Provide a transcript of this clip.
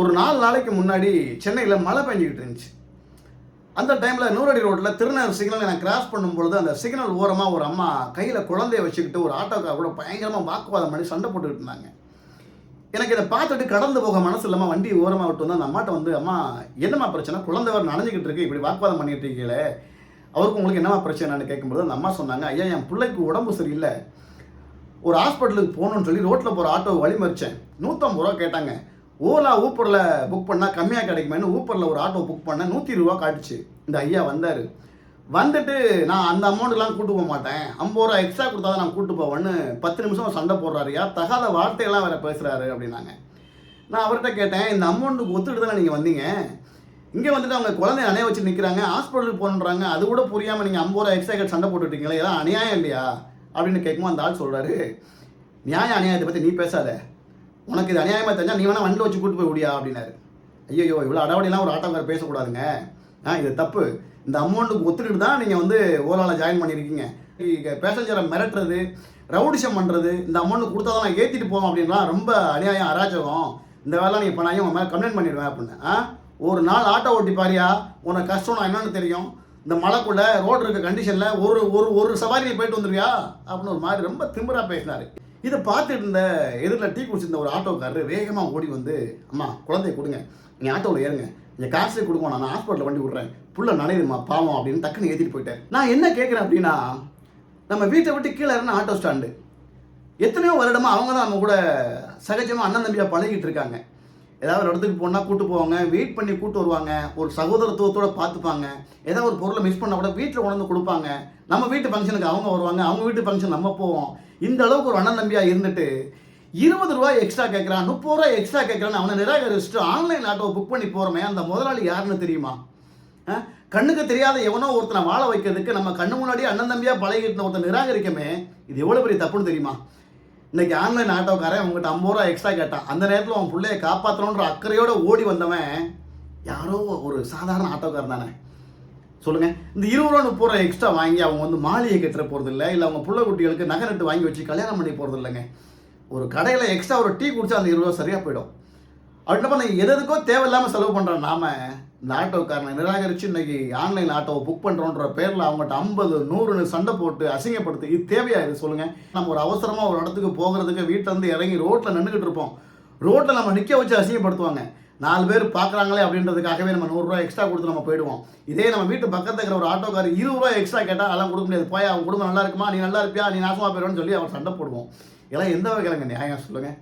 ஒரு நாலு நாளைக்கு முன்னாடி சென்னையில் மழை பெஞ்சிக்கிட்டு இருந்துச்சு. அந்த டைமில் நூறடி ரோட்டில் திருநகர் சிக்னல் நான் கிராஸ் பண்ணும்பொழுது அந்த சிக்னல் ஓரமாக ஒரு அம்மா கையில் குழந்தைய வச்சுக்கிட்டு ஒரு ஆட்டோக்கார கூட பயங்கரமாக வாக்குவாதம் பண்ணி சண்டை போட்டுக்கிட்டு இருந்தாங்க. எனக்கு இதை பார்த்துட்டு கடந்து போக மனசு இல்லாமல் வண்டி ஓரமாக விட்டு வந்து அந்த அம்மாட்ட வந்து அம்மா என்னம்மா பிரச்சனை? குழந்தை வர நனைஞ்சிக்கிட்டு இருக்கு. இப்படி வாக்குவாதம் பண்ணிட்டு இருக்கீங்களே. அவருக்கு உங்களுக்கு என்னம்மா பிரச்சனைன்னு கேட்கும்போது அந்த அம்மா சொன்னாங்க ஐயா என் பிள்ளைக்கு உடம்பு சரியில்லை. ஒரு ஹாஸ்பிட்டலுக்கு போகணும்னு சொல்லி ரோட்டில் போகிற ஆட்டோ வழிமறிச்சேன். நூற்றம்பது ரூபா கேட்டாங்க. ஓலா ஊப்பரில் புக் பண்ணால் கம்மியாக கிடைக்குமேனு ஊப்பரில் ஒரு ஆட்டோ புக் பண்ணேன் நூற்றி ரூபா காட்டுச்சு. இந்த ஐயா வந்தார். வந்துட்டு நான் அந்த அமௌண்ட்லாம் கூட்டு போக மாட்டேன். ஐம்பது ரூபா எக்ஸ்ட்ரா கொடுத்தா தான் நான் கூட்டு போவேன்னு பத்து நிமிஷம் சண்டை போடுறாருயா தகாத வார்த்தையெல்லாம் வேறு பேசுகிறாரு அப்படின்னாங்க. நான் அவர்கிட்ட கேட்டேன் இந்த அமௌண்ட்டுக்கு ஒத்துட்டு தானே நீங்கள் வந்தீங்க? இங்கே வந்துட்டு அவங்க குழந்தைய அணைய வச்சு நிற்கிறாங்க ஹாஸ்பிட்டலுக்கு போகணுன்றாங்க. அது கூட புரியாமல் நீங்கள் ஐம்பது ரூபா எக்ஸ்ட்ரா சண்டை போட்டுட்டீங்களே இதெல்லாம் அநியாயம் இல்லையா? அப்படின்னு கேட்கும்போது அந்த ஆள் சொல்கிறாரு நியாய அநியாயத்தை பற்றி நீ பேசாத. உனக்கு இது அநியாயமாக தெரிஞ்சா நீ வேணால் வண்டியில் வச்சு கூட்டு போய் விடியா அப்படின்னாரு. ஐயோ இவ்வளோ அடாவடிலாம் ஒரு ஆட்டோக்காரர் பேசக்கூடாதுங்க. ஆ இது தப்பு. இந்த அமௌண்ட்டுக்கு ஒத்துக்கிட்டு தான் நீங்கள் வந்து ஓலாவில் ஜாயின் பண்ணியிருக்கீங்க பேசஞ்சரை மிரட்டுறது ரவுடிஷம் பண்ணுறது இந்த அமௌண்ட் கொடுத்தா தான் நான் ஏற்றிட்டு போவோம் அப்படின்லாம் ரொம்ப அநியாயம் அராஜகம். இந்த வேலை நீ பண்ணாயும் உன் மேலே கம்ப்ளைண்ட் பண்ணிடுவேன் அப்படின்னு. ஆ ஒரு நாள் ஆட்டோ ஓட்டி பாரியா உனக்கு கஷ்டம் நான் என்னென்னு தெரியும். இந்த மலைக்குள்ளே ரோடு இருக்க கண்டிஷனில் ஒரு ஒரு ஒரு சவாரி போயிட்டு வந்துருவியா? அப்படின்னு ஒரு மாதிரி ரொம்ப திமிரா பேசினார். இதை பார்த்துட்டு இருந்த எதிரில் டீ குடிச்சிருந்த ஒரு ஆட்டோக்காரர் வேகமாக ஓடி வந்து அம்மா குழந்தைய கொடுங்க. நீ ஆட்டோவில் ஏறுங்க. நீங்கள் காசே கொடுங்க நான் ஹாஸ்பிட்டலில் வண்டி விட்றேன். புள்ள நனையுதுமா பாவம் அப்படின்னு டக்குன்னு ஏற்றிட்டு போயிட்டேன் நான் என்ன கேட்குறேன் அப்படின்னா நம்ம வீட்டை விட்டு கீழே இறங்கின ஆட்டோ ஸ்டாண்டு. எத்தனையோ வருடமா அவங்க தான் நம்ம கூட சகஜமாக அண்ணன் தம்பியாக பழகிட்டு இருக்காங்க. ஏதாவது ஒரு இடத்துக்கு போனால் கூட்டு போவாங்க வெயிட் பண்ணி கூட்டு வருவாங்க ஒரு சகோதரத்துவத்தோட பார்த்துப்பாங்க. ஏதாவது ஒரு பொருளை மிஸ் பண்ணால் கூட வீட்டில் கொண்டு வந்து கொடுப்பாங்க. நம்ம வீட்டு ஃபங்க்ஷனுக்கு அவங்க வருவாங்க அவங்க வீட்டு ஃபங்க்ஷன் நம்ம போவோம். இந்த அளவுக்கு ஒரு அண்ணன் தம்பியாக இருந்துட்டு இருபது ரூபாய் எக்ஸ்ட்ரா கேட்குறான் முப்பது ரூபாய் எக்ஸ்ட்ரா கேட்குறான்னு அவனை நிராகரிச்சுட்டு ஆன்லைன் ஆட்டோ புக் பண்ணி போகிறோமே அந்த முதலாளி யாருன்னு தெரியுமா? கண்ணுக்கு தெரியாத எவனோ ஒருத்தனை வாழ வைக்கிறதுக்கு நம்ம கண்ணு முன்னாடி அண்ணன் தம்பியாக பழகிட்டு ஒருத்தன் நிராகரிக்கமே இது எவ்வளோ பெரிய தப்புன்னு தெரியுமா? இன்னைக்கு ஆன்லைன் ஆட்டோக்காரன் உங்ககிட்ட ஐம்பது ரூபா எக்ஸ்ட்ரா கேட்டான். அந்த நேரத்தில் அவன் பிள்ளைய காப்பாற்றணுன்ற அக்கறையோட ஓடி வந்தவன் யாரோ ஒரு சாதாரண ஆட்டோக்காரன் தானே. சொல்லுங்க. இந்த இருபது ரூபா முப்பது ரூபா எக்ஸ்ட்ரா வாங்கி அவங்க வந்து மாளிகை கட்டுற போகிறது இல்லை இல்லை அவங்க புள்ள குட்டிகளுக்கு நகை நட்டு வாங்கி வச்சு கல்யாணம் பண்ணி போகிறது இல்லைங்க ஒரு கடையில் எக்ஸ்ட்ரா ஒரு டீ குடிச்சா அந்த இருபது ரூபா சரியாக போயிடும். அப்படின்னப்ப நான் எது எதுக்கோ தேவையில்லாமல் செலவு பண்ணுறோம் நாம இந்த ஆட்டோக்காரனை நிராகரித்து இன்னைக்கு ஆன்லைன் ஆட்டோவை புக் பண்ணுறோன்ற பேரில் அவங்ககிட்ட ஐம்பது நூறுன்னு சண்டை போட்டு அசிங்கப்படுத்து இது தேவையா இது சொல்லுங்கள் நம்ம ஒரு அவசரமாக ஒரு இடத்துக்கு போகிறதுக்கு வீட்டிலேருந்து இறங்கி ரோட்டில் நின்றுக்கிட்டு இருப்போம். ரோட்டில் நம்ம நிற்க வச்சு அசிங்கப்படுத்துவாங்க. நாலு பேர் பார்க்குறாங்களே அப்படின்றதுக்காகவே நம்ம நூறுரூவா எக்ஸ்ட்ரா கொடுத்து நம்ம போயிடுவோம். இதே நம்ம வீட்டு பக்கத்தில் இருக்கிற ஒரு ஆட்டோக்கார் இருபது ரூபா எக்ஸ்ட்ரா கேட்டால் அதெல்லாம் கொடுக்க முடியாது. போய் அவன் குடும்பம் நல்லா இருக்குமா? நீ நல்லா இருப்பியா? நீ நாசமாக போயிடுவான்னு சொல்லி அவர் சண்டை போடுவோம். இதெல்லாம் எந்த வகையிலங்க நியாயம் சொல்லுங்கள்